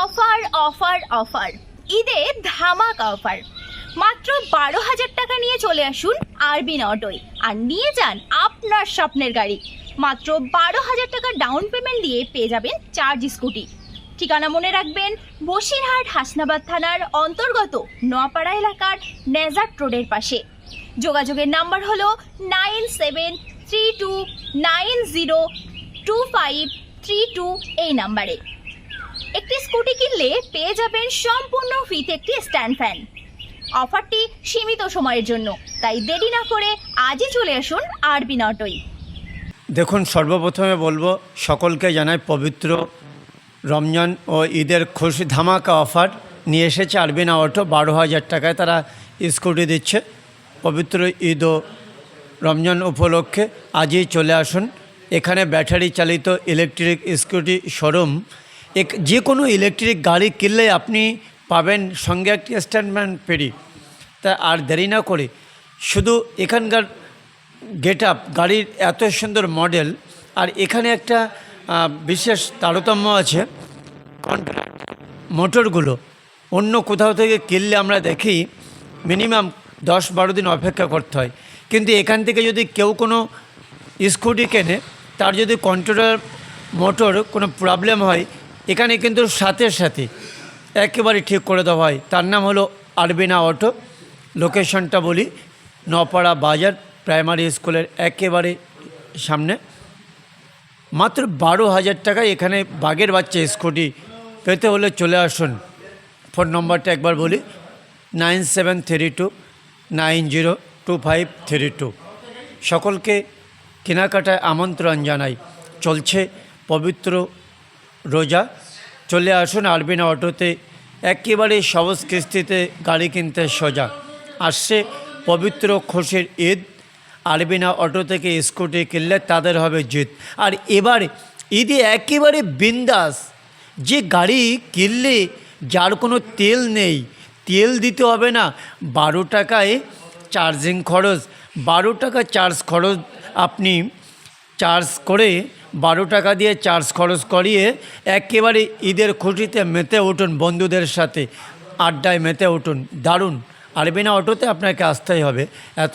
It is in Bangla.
Offer offer offer. ঈদে ধামাকা অফার। মাত্র বারো হাজার টাকা নিয়ে চলে আসুন আরবিন অটোয় আর নিয়ে যান আপনার স্বপ্নের গাড়ি। মাত্র বারো হাজার টাকা ডাউন পেমেন্ট দিয়ে পেয়ে যাবেন চার্জ স্কুটি ঠিকানা মনে রাখবেন বসিরহাট, হাসনাবাদ থানার অন্তর্গত নোয়াপাড়া এলাকার নেজার্ট রোডের পাশে। যোগাযোগের নাম্বার হলো nine seven three two nine zero two five three two এই নাম্বারে। একটি স্কুটি কিনলে পেয়ে যাবেন সম্পূর্ণ ফ্রিতে একটি স্ট্যান্ড ফ্যান। অফারটি সীমিত সময়ের জন্য, তাই দেরি না করে আজই চলে আসুন আরবি নটই দেখুন, সর্বপ্রথমে বলব, সকলকে জানাই পবিত্র রমজান ও ঈদের খুশি ধামাকা অফার। নিয়ে এসেছে আরবিনা অটো, বারো হাজার টাকায় তারা স্কুটি দিচ্ছে। পবিত্র ঈদ ও রমজান উপলক্ষে আজই চলে আসুন। এখানে ব্যাটারি চালিত ইলেকট্রিক স্কুটি শোরুম এক যে কোনো ইলেকট্রিক গাড়ি কিনলে আপনি পাবেন সঙ্গে একটি স্ট্যান্ডম্যান পেরি তা আর দেরি না করে, শুধু এখানকার গেট আপ গাড়ির এত সুন্দর মডেল আর এখানে একটা বিশেষ তারতম্য আছে। মোটরগুলো অন্য কোথাও থেকে কিনলে আমরা দেখি মিনিমাম দশ বারো দিন অপেক্ষা করতে হয়। কিন্তু এখান থেকে যদি কেউ কোনো স্কুটি কেনে, তার যদি কন্ট্রোলার মোটর কোনো প্রবলেম হয় এখানে কিন্তু সাথে সাথে একেবারে ঠিক করে দেওয়া হয়। তার নাম হলো আরবিনা অটো। লোকেশনটা বলি, নপাড়া বাজার প্রাইমারি স্কুলের একেবারে সামনে। মাত্র বারো হাজার টাকায় এখানে বাঘের বাচ্চা স্কুটি পেতে হলে চলে আসুন। ফোন নম্বরটা একবার বলি, nine seven three two, nine zero two five three two. সকলকে কেনাকাটায় আমন্ত্রণ জানাই। চলছে পবিত্র রোজা, চলে আসুন আরবিনা অটোতে, একেবারে সহজ কিস্তিতে গাড়ি কিনতে সোজা। আসছে পবিত্র খুশির ঈদ আরবিনা অটো থেকে স্কুটি কিনলে তাদের হবে জিত। আর এবার ঈদে একেবারে বিন্দাস, যে গাড়ি কিনলে যার কোনো তেল নেই, তেল দিতে হবে না, বারো টাকায় চার্জিং খরচ, বারো টাকা চার্জ খরচ আপনি চার্জ করে বারো টাকা দিয়ে চার্জ খরচ করিয়ে একেবারে ঈদের খুঁটিতে মেতে উঠুন বন্ধুদের সাথে। আড্ডায় মেতে উঠুন। দারুণ। আরবিনা অটোতে আপনাকে আসতেই হবে। এত